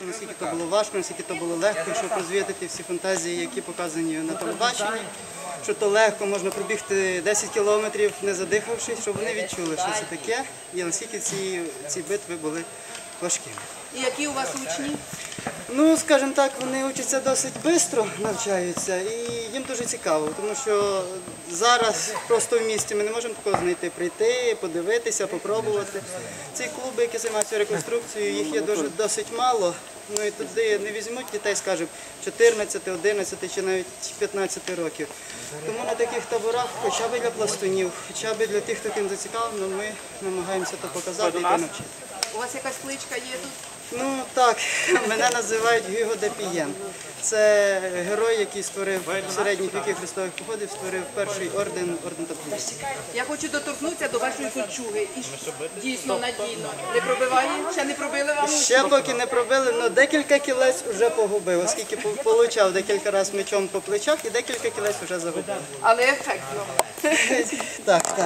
Наскільки то було важко, наскільки то було легко, щоб розвіяти всі фантазії, які показані на телебаченні. Що то легко, можна пробігти 10 кілометрів, не задихавшись, щоб вони відчули, що це таке, і наскільки ці, ці битви були важкими. І які у вас учні? Ну, скажімо так, вони учаться досить швидко, навчаються, і їм дуже цікаво, тому що зараз просто в місті ми не можемо такого знайти, прийти, подивитися, попробувати. Ці клуби, які займаються реконструкцією, їх є дуже досить мало. Ну і туди не візьмуть дітей, скажімо, 14, 11 чи навіть 15 років. Тому на таких таборах, хоча б для пластунів, хоча б для тих, хто тим зацікавлено, ми намагаємося то показати і навчити. У вас якась кличка є тут? Ну так, мене називають Гіго де Пієн. Це герой, який створив в середніх віків хрестових походів, створив перший орден орден Тампліїв. Я хочу доторкнучитися до вашої кольчуги. І дійсно надійно. Не пробиває? Ще не пробили вам? Ще поки не пробили, але декілька кілець вже погубив, оскільки получав декілька разів мечом по плечах і декілька кілець вже загубив. Але ефектно. Так, так.